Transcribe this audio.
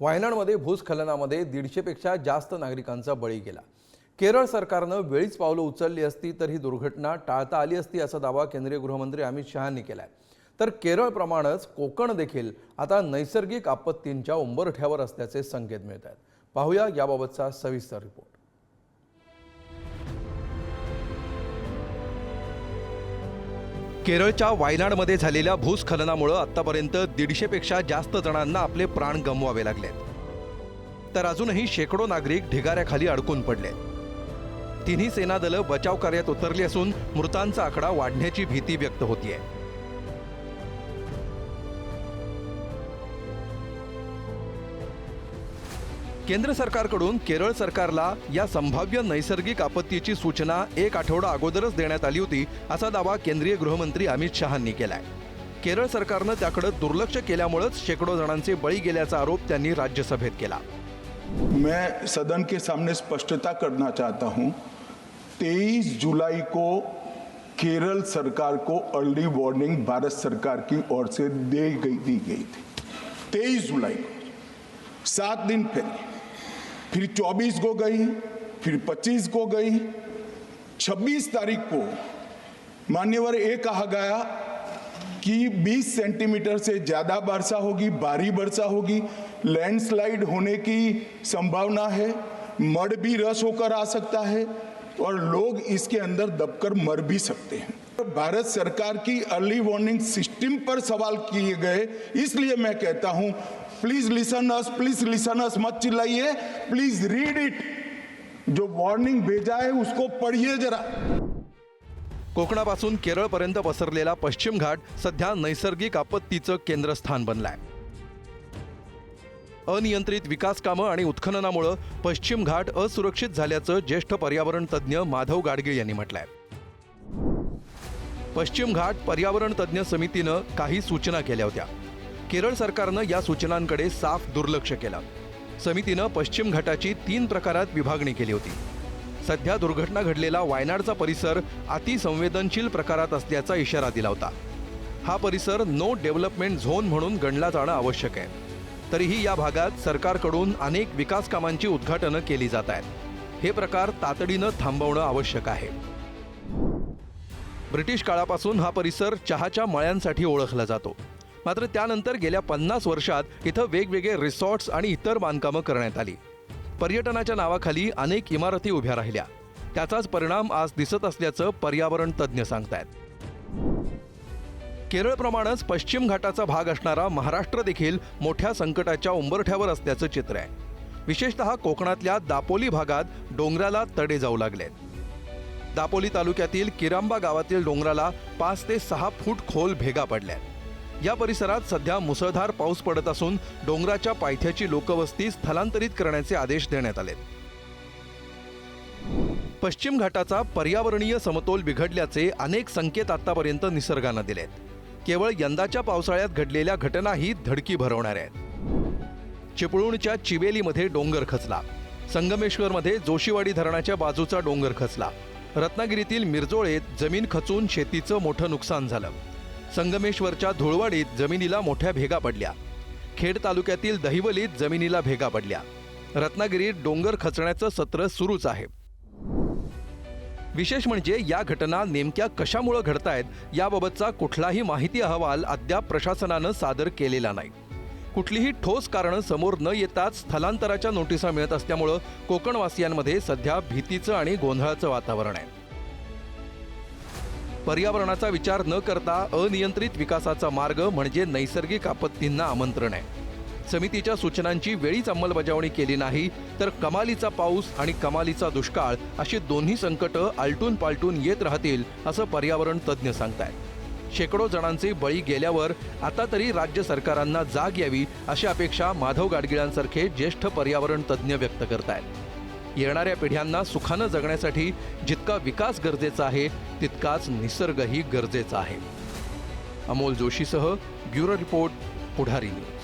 वायनाडमध्ये भूस्खलनामध्ये दीडशेपेक्षा जास्त नागरिकांचा बळी गेला. केरळ सरकारनं वेळीच पावलं उचलली असती तर ही दुर्घटना टाळता आली असती असा दावा केंद्रीय गृहमंत्री अमित शहांनी केलाय. तर केरळप्रमाणेच कोकण देखील आता नैसर्गिक आपत्तींच्या उंबरठ्यावर असल्याचे संकेत मिळत आहेत पाहूया याबाबतचा सविस्तर रिपोर्ट केरळच्या वायनाडमध्ये झालेल्या भूस्खलनामुळं आतापर्यंत दीडशेपेक्षा जास्त जणांना आपले प्राण गमवावे लागलेत. तर अजूनही शेकडो नागरिक ढिगाऱ्याखाली अडकून पडले तिन्ही सेना दलं बचाव कार्यात उतरली असून मृतांचा आकडा वाढण्याची भीती व्यक्त होतीये. केंद्र सरकारकडून केरळ सरकारला या संभाव्य नैसर्गिक आपत्तीची सूचना एक आठवडा अगोदरच देण्यात आली होती असा दावा केंद्रीय गृहमंत्री अमित शहांनी केलाय. केरळ सरकारनं त्याकडे दुर्लक्ष केल्यामुळेच शेकडो जणांचे बळी गेल्याचा आरोप त्यांनी राज्यसभेत केला. मैं सदन के सामने स्पष्टता करना चाहता हूं। 23 जुलाई को केरल सरकार को अर्ली वार्निंग भारत सरकार की ओर से दे गई दी गई थी। 23 जुलाई को। सात दिन पहले फिर 24 को गई, फिर 25 को गई 26 तारीख को मान्यवर ये कहा गया कि 20 सेंटीमीटर से ज़्यादा वर्षा होगी, भारी वर्षा होगी, लैंडस्लाइड होने की संभावना है, मड भी रस होकर आ सकता है और लोग इसके अंदर दबकर मर भी सकते हैं। भारत सरकार की अर्ली वार्निंग सिस्टम पर सवाल किए गए। इसलिए मैं कहता हूं please listen us please listen us मत चिल्लाइए प्लीज रीड इट जो वार्निंग भेजा है उसको पढ़िए जरा। कोकणापासून केरळपर्यंत पसरलेला पश्चिम घाट सध्या नैसर्गिक आपत्तीचं केंद्रस्थान बनलाय. अनियंत्रित विकास कामं आणि उत्खननामुळं पश्चिम घाट असुरक्षित झाल्याचं ज्येष्ठ पर्यावरण तज्ज्ञ माधव गाडगीळ यांनी म्हटलंय. पश्चिम घाट पर्यावरण तज्ज्ञ समितीनं काही सूचना केल्या होत्या. केरळ सरकारनं या सूचनांकडे साफ दुर्लक्ष केलं. समितीनं पश्चिम घाटाची तीन प्रकारात विभागणी केली होती. सध्या दुर्घटना घडलेला वायनाडचा परिसर अतिसंवेदनशील प्रकारात असल्याचा इशारा दिला होता. हा परिसर नो डेव्हलपमेंट झोन म्हणून गणला जाणं आवश्यक आहे. तरीही या भागात सरकारकडून अनेक विकास कामांची उद्घाटनं केली जात आहेत. हे प्रकार तातडीनं थांबवणं आवश्यक आहे. ब्रिटिश काळापासून हा परिसर चहाच्या मळ्यांसाठी ओळखला जातो. मात्र त्यानंतर गेल्या पन्नास वर्षात इथं वेगवेगळे रिसॉर्ट्स आणि इतर बांधकामं करण्यात आली. पर्यटनाच्या नावाखाली अनेक इमारती उभ्या राहिल्या. त्याचाच परिणाम आज दिसत असल्याचं पर्यावरण तज्ज्ञ सांगतायत. केरळप्रमाणेच पश्चिम घाटाचा भाग असणारा महाराष्ट्र देखील मोठ्या संकटाच्या उंबरठ्यावर असल्याचं चित्र आहे. विशेषतः कोकणातल्या दापोली भागात डोंगराला तडे जाऊ लागलेत. दापोली तालुक्यातील किरांबा गावातील डोंगराला पाच ते सहा फूट खोल भेगा पडल्या या परिसरात सध्या मुसळधार पाऊस पडत असून डोंगराच्या पायथ्याची लोकवस्ती स्थलांतरित करण्याचे आदेश देण्यात आलेत. पश्चिम घाटाचा पर्यावरणीय समतोल बिघडल्याचे अनेक संकेत आतापर्यंत निसर्गानं दिलेत. केवळ यंदाच्या पावसाळ्यात घडलेल्या घटनाही धडकी भरवणाऱ्या आहेत. चिपळूणच्या चिवेलीमध्ये डोंगर खचला. संगमेश्वरमध्ये जोशीवाडी धरणाच्या बाजूचा डोंगर खचला. रत्नागिरीतील मिरजोळेत जमीन खचून शेतीचं मोठं नुकसान झालं. संगमेश्वरच्या धुळवाडीत जमिनीला मोठ्या भेगा पडल्या. खेड तालुक्यातील दहिवलीत जमिनीला भेगा पडल्या. रत्नागिरीत डोंगर खचण्याचं सत्र सुरूच आहे. विशेष म्हणजे या घटना नेमक्या कशामुळे घडतायत याबाबतचा कुठलाही माहिती अहवाल अद्याप प्रशासनानं सादर केलेला नाही. कुठलीही ठोस कारणं समोर न येताच स्थलांतराच्या नोटिसा मिळत असल्यामुळं कोकणवासियांमध्ये सध्या भीतीचं आणि गोंधळाचं वातावरण आहे. पर्यावरणाचा विचार न करता अनियंत्रित विकासाचा मार्ग म्हणजे नैसर्गिक आपत्तींना आमंत्रण आहे. समितीच्या सूचनांची वेळीच अंमलबजावणी केली नाही तर कमालीचा पाऊस आणि कमालीचा दुष्काळ अशी दोन्ही संकटं आलटून पालटून येत राहतील असं पर्यावरण तज्ज्ञ सांगतायत. शेकडो जणांचे बळी गेल्यावर आता तरी राज्य सरकारांना जाग यावी अशी अपेक्षा माधव गाडगिळांसारखे ज्येष्ठ पर्यावरण तज्ज्ञ व्यक्त करतायत. येणाऱ्या पिढ्यांना सुखानं जगण्यासाठी जितका विकास गरजेचा आहे तितकाच निसर्गही गरजेचा आहे. अमोल जोशीसह ब्युरो रिपोर्ट पुढारी न्यूज.